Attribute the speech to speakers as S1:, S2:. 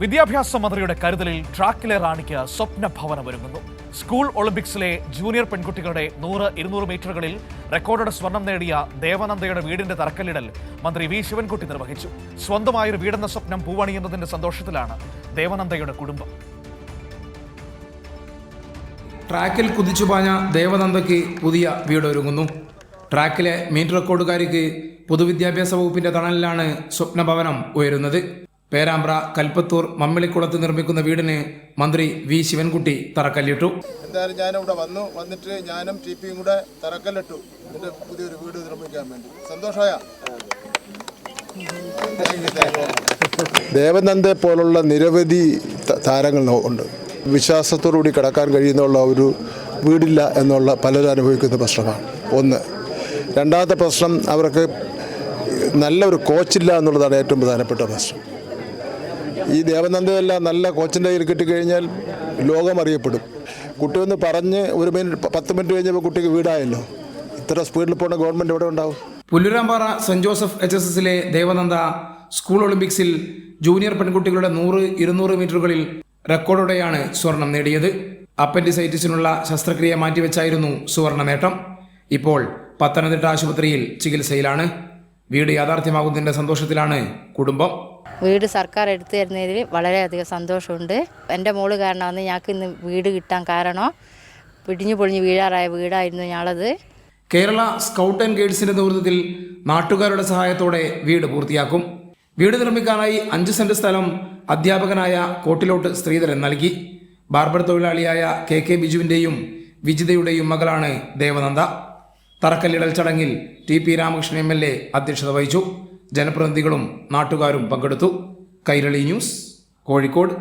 S1: വിദ്യാഭ്യാസ മന്ത്രിയുടെ കരുതലിൽ ട്രാക്കിലെ റാണിക്ക് സ്വപ്ന ഭവനം ഒരുങ്ങുന്നു. സ്കൂൾ ഒളിമ്പിക്സിലെ ജൂനിയർ പെൺകുട്ടികളുടെ നൂറ് ഇരുന്നൂറ് മീറ്ററുകളിൽ റെക്കോർഡഡ് സ്വർണം നേടിയ ദേവനന്ദയുടെ വീടിന്റെ തറക്കല്ലിടൽ മന്ത്രി വി ശിവൻകുട്ടി നിർവഹിച്ചു. സ്വന്തമായൊരു വീടെന്ന സ്വപ്നം പൂവണിയുന്നതിന്റെ സന്തോഷത്തിലാണ് ദേവനന്ദയുടെ കുടുംബം.
S2: ട്രാക്കിൽ കുതിച്ചുപാഞ്ഞ ദേവനന്ദയ്ക്ക് പുതിയ വീടൊരുങ്ങുന്നു ട്രാക്കിലെ മീറ്റ് റെക്കോർഡുകാരിക്ക് പൊതുവിദ്യാഭ്യാസ വകുപ്പിന്റെ തണലിലാണ് സ്വപ്നഭവനം ഉയരുന്നത്. പേരാമ്പ്ര കൽപ്പത്തൂർ മമ്മിളിക്കുളത്ത് നിർമ്മിക്കുന്ന വീടിന് മന്ത്രി വി. ശിവൻകുട്ടി തറക്കല്ലിട്ടു.
S3: എന്തായാലും ഞാനിവിടെ വന്നു. വന്നിട്ട് ഞാനും ടി പിയും കൂടെ തറക്കല്ലിട്ടു. എന്റെ പുതിയൊരു വീട് നിർമ്മിക്കാൻ വേണ്ടി. സന്തോഷമായ ദേവനന്ദെ പോലുള്ള നിരവധി താരങ്ങൾ ഉണ്ട്. വിശ്വാസത്തോടുകൂടി കിടക്കാൻ കഴിയുന്നുള്ള ഒരു വീടില്ല എന്നുള്ള പലരും അനുഭവിക്കുന്ന പ്രശ്നമാണ്. ഒന്ന്. രണ്ടാമത്തെ പ്രശ്നം അവർക്ക് നല്ലൊരു കോച്ചില്ല എന്നുള്ളതാണ് ഏറ്റവും പ്രധാനപ്പെട്ട പ്രശ്നം. ഈ ദേവനന്ദയെല്ലാം നല്ല കോച്ചിന്റെ കയ്യിൽ കിട്ടിക്കഴിഞ്ഞാൽ ലോകം അറിയപ്പെടും കുട്ടി ഒന്ന് പറഞ്ഞ് ഒരു മിനിറ്റ് പത്ത് മിനിറ്റ് കഴിഞ്ഞപ്പോൾ കുട്ടിക്ക് വീടായല്ലോ. ഇത്ര സ്പീഡിൽ പോകുന്ന ഗവൺമെന്റ് എവിടെ ഉണ്ടാവും?
S2: Pullurampara Saint Joseph H S എസിലെ ദേവനന്ദ സ്കൂൾ ഒളിമ്പിക്സിൽ ജൂനിയർ പെൺകുട്ടികളുടെ നൂറ് ഇരുന്നൂറ് മീറ്ററുകളിൽ റെക്കോർഡോടെയാണ് സ്വർണം നേടിയത്. അപ്പൻഡിസൈറ്റിസിനുള്ള ശസ്ത്രക്രിയ മാറ്റിവെച്ചായിരുന്നു സുവർണ നേട്ടം. ഇപ്പോൾ പത്തനംതിട്ട ആശുപത്രിയിൽ ചികിത്സയിലാണ്. വീട് യാഥാർത്ഥ്യമാകുന്നതിന്റെ സന്തോഷത്തിലാണ് കുടുംബം.
S4: വീട് സർക്കാർ എടുത്തു തരുന്നതിൽ വളരെയധികം സന്തോഷമുണ്ട്. എന്റെ മോൾ കാരണമാണ് ഞങ്ങൾക്ക് ഇന്ന് വീട് കിട്ടാൻ കാരണം. പിടിഞ്ഞു പൊളിഞ്ഞ് വീഴാറായ വീടായിരുന്നു ഞങ്ങളത്.
S2: കേരള സ്കൗട്ട് ആൻഡ് ഗൈഡ്സിന്റെ നേതൃത്വത്തിൽ നാട്ടുകാരുടെ സഹായത്തോടെ വീട് പൂർത്തിയാക്കും. വീട് നിർമ്മിക്കാനായി അഞ്ച് സെന്റ് സ്ഥലം അധ്യാപകനായ കോട്ടിലോട്ട് ശ്രീധരൻ നൽകി. ബാർബർ തൊഴിലാളിയായ കെ കെ ബിജുവിന്റെയും വിജിതയുടെയും മകളാണ് ദേവനന്ദ. തറക്കല്ലിടൽ ചടങ്ങിൽ T P Ramakrishnan M L A അധ്യക്ഷത വഹിച്ചു. ജനപ്രതിനിധികളും നാട്ടുകാരും പങ്കെടുത്തു. കൈരളി ന്യൂസ് കോഴിക്കോട്.